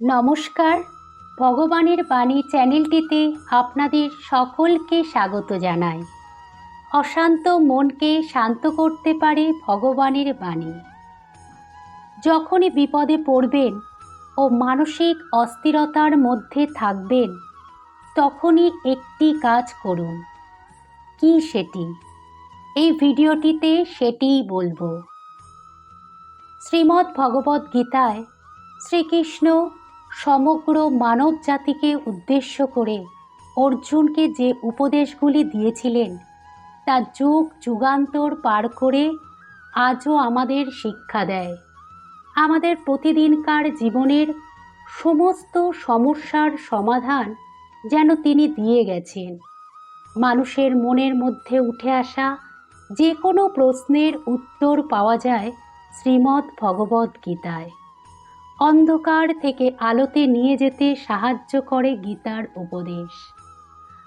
নমস্কার। ভগবানের বাণী চ্যানেলটিতে আপনাদের সকলকে স্বাগত জানাই। অশান্ত মনকে শান্ত করতে পারে ভগবানের বাণী। যখনই বিপদে পড়বেন ও মানসিক অস্থিরতার মধ্যে থাকবেন, তখনই একটি কাজ করুন। কি সেটি? এই ভিডিওটিতে সেটিই বলব। শ্রীমদ্ ভগবদ্ গীতায় শ্রীকৃষ্ণ সমগ্র মানব জাতিকে উদ্দেশ্য করে অর্জুনকে যে উপদেশগুলি দিয়েছিলেন, তা যুগ যুগান্তর পার করে আজও আমাদের শিক্ষা দেয়। আমাদের প্রতিদিনকার জীবনের সমস্ত সমস্যার সমাধান যেন তিনি দিয়ে গেছেন। মানুষের মনের মধ্যে উঠে আসা যে কোনো প্রশ্নের উত্তর পাওয়া যায় শ্রীমদ্ ভগবদ্ গীতায়। অন্ধকার থেকে আলোতে নিয়ে যেতে সাহায্য করে গীতার উপদেশ।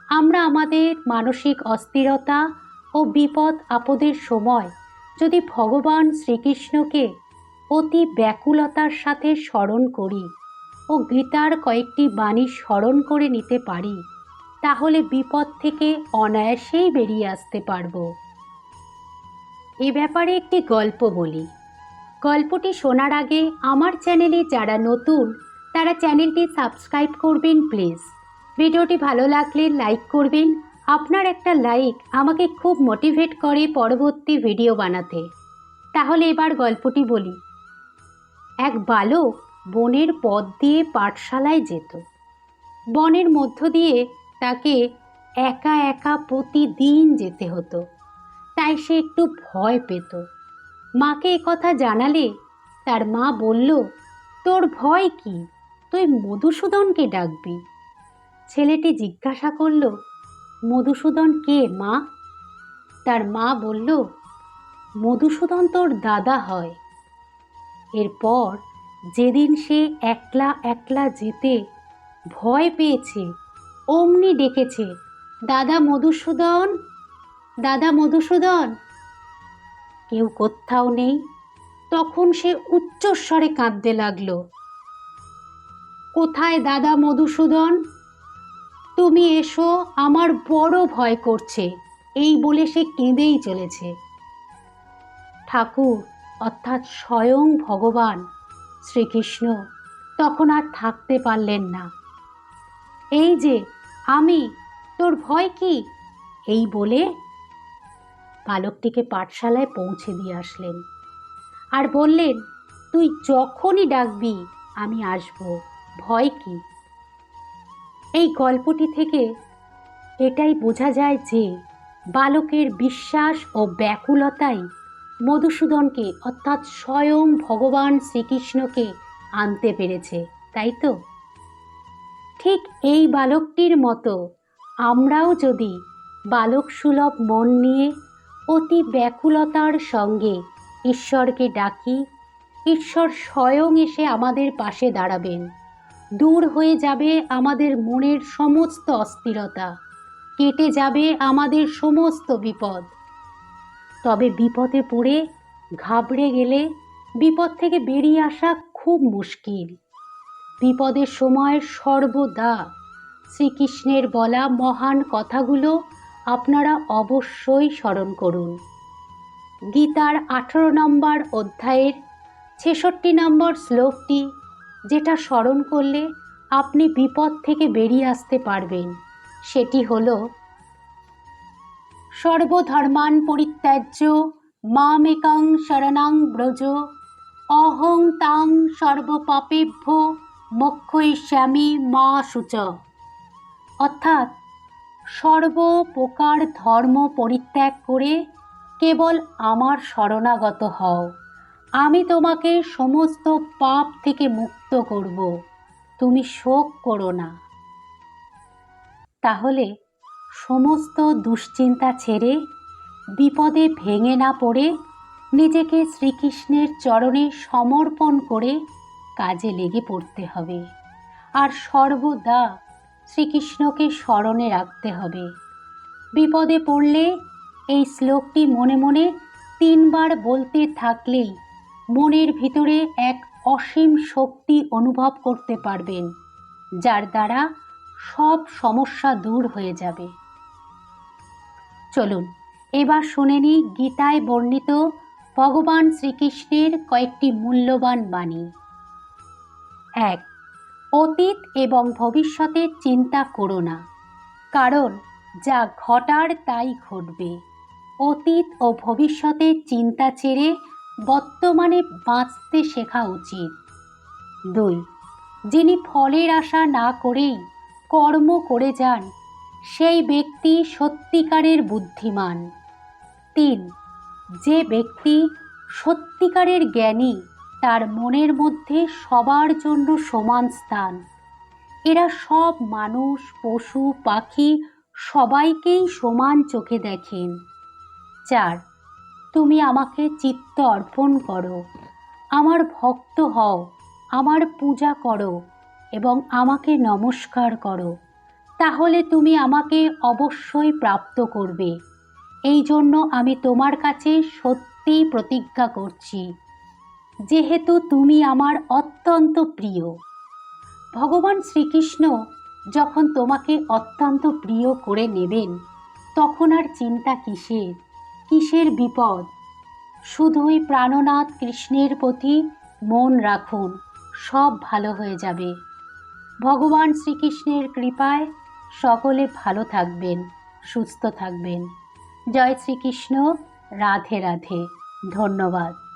আমরা আমাদের মানসিক অস্থিরতা ও বিপদ আপদের সময় যদি ভগবান শ্রীকৃষ্ণকে অতি ব্যাকুলতার সাথে স্মরণ করি ও গীতার কয়েকটি বাণী স্মরণ করে নিতে পারি, তাহলে বিপদ থেকে অনায়াসেই বেরিয়ে আসতে পারব। এ ব্যাপারে একটি গল্প বলি। গল্পটি শোনার আগে আমার চ্যানেলে যারা নতুন, তারা চ্যানেলটি সাবস্ক্রাইব করবেন প্লিজ। ভিডিওটি ভালো লাগলে লাইক করবেন, আপনার একটা লাইক আমাকে খুব মোটিভেট করে পরবর্তী ভিডিও বানাতে। তাহলে এবার গল্পটি বলি। এক বালক বনের পথ দিয়ে পাঠশালায় যেত। বনের মধ্য দিয়ে তাকে একা একা প্রতিদিন যেতে হতো। তাই সে একটু ভয় পেত। মাকে কথা জানালে তার মা বলল, তোর ভয় কি? তুই মধুসূদনকে ডাকবি। ছেলেটি জিজ্ঞাসা করল, মধুসূদন কে, মা? তার মা বলল, মধুসূদন তোর দাদা হয়। এরপর যেদিন সে একলা একলা যেতে ভয় পেয়েছে, অমনি ডেকেছে, দাদা মধুসূদন দাদা মধুসূদন। কেউ কোথাও নেই। তখন সে উচ্চস্বরে কাঁদতে লাগল। কোথায় দাদা মধুসূদন? তুমি এসো, আমার বড় ভয় করছে। এই বলে সে কেঁদেই চলেছে। ঠাকুর, অর্থাৎ স্বয়ং ভগবান শ্রীকৃষ্ণ তখন আর থাকতে পারলেন না। এই যে, আমি, তোর ভয় কি? এই বলে বালকটিকে পাঠশালায় পৌঁছে দিয়ে আসলেন। আর বললেন, তুই যখনই ডাকবি, আমি আসব। ভয় কি? এই গল্পটি থেকে এটাই বোঝা যায় যে বালকের বিশ্বাস ও ব্যাকুলতাই মধুসূদনকে অর্থাৎ স্বয়ং ভগবান শ্রীকৃষ্ণকে আনতে পেরেছে, তাই তো? ঠিক এই বালকটির মতো আমরাও যদি বালক সুলভ মন নিয়ে অতি ব্যাকুলতার সঙ্গে ঈশ্বরকে ডাকি, ঈশ্বর স্বয়ং এসে আমাদের পাশে দাঁড়াবেন। দূর হয়ে যাবে আমাদের মনের সমস্ত অস্থিরতা, কেটে যাবে আমাদের সমস্ত বিপদ। তবে বিপদে পড়ে, ঘাবড়ে গেলে বিপদ থেকে বেরিয়ে আসা খুব মুশকিল। বিপদের সময় সর্বদা শ্রীকৃষ্ণের বলা মহান কথাগুলো আপনারা অবশ্যই স্মরণ করুন। গীতার আঠেরো নম্বর অধ্যায়ের ছেষট্টি নম্বর শ্লোকটি, যেটা স্মরণ করলে আপনি বিপদ থেকে বেরিয়ে আসতে পারবেন, সেটি হল, সর্বধর্মান পরিত্যাজ্য মামেকং শরণাং ব্রজ, অহং তাং সর্বপাপেভ্য মোক্ষয়িষ্যামি মা সূচ। অর্থাৎ সর্বপ্রকার ধর্ম পরিত্যাগ করে কেবল আমার শরণাগত হও। আমি তোমাকে সমস্ত পাপ থেকে মুক্ত করব। তুমি শোক করো না। তাহলে সমস্ত দুশ্চিন্তা ছেড়ে, বিপদে ভেঙে না পড়ে, নিজেকে শ্রীকৃষ্ণের চরণে সমর্পণ করে কাজে লেগে পড়তে হবে। আর সর্বদা শ্রীকৃষ্ণকে স্মরণে রাখতে হবে। বিপদে পড়লে এই শ্লোকটি মনে মনে তিনবার বলতে থাকলেই মনের ভিতরে এক অসীম শক্তি অনুভব করতে পারবেন, যার দ্বারা সব সমস্যা দূর হয়ে যাবে। চলুন, এবার শুনে নিই গীতায় বর্ণিত ভগবান শ্রীকৃষ্ণের কয়েকটি মূল্যবান বাণী। এক অতীত এবং ভবিষ্যতের চিন্তা করো না। কারণ যা ঘটার তাই ঘটবে। অতীত ও ভবিষ্যতের চিন্তা ছেড়ে বর্তমানে বাঁচতে শেখা উচিত। দুই, যিনি ফলের আশা না করেই কর্ম করে যান, সেই ব্যক্তি সত্যিকারের বুদ্ধিমান। তিন, যে ব্যক্তি সত্যিকারের জ্ঞানী তার মনের মধ্যে সবার জন্য সমান স্থান। এরা সব মানুষ, পশু, পাখি সবাইকেই সমান চোখে দেখেন। চার, তুমি আমাকে চিত্ত অর্পণ করো। আমার ভক্ত হও, আমার পূজা করো এবং আমাকে নমস্কার করো। তাহলে তুমি আমাকে অবশ্যই প্রাপ্ত করবে। এই জন্য আমি তোমার কাছে সত্যিই প্রতিজ্ঞা করছি। যেহেতু তুমি আমার অত্যন্ত প্রিয়। ভগবান শ্রীকৃষ্ণ যখন তোমাকে অত্যন্ত প্রিয় করে নেবেন, তখন আর চিন্তা কিসের? কিসের বিপদ? শুধুই প্রাণনাথ কৃষ্ণের প্রতি মন রাখুন, সব ভালো হয়ে যাবে। ভগবান শ্রীকৃষ্ণের কৃপায় সকলে ভালো থাকবেন, সুস্থ থাকবেন। জয় শ্রীকৃষ্ণ, রাধে রাধে, ধন্যবাদ।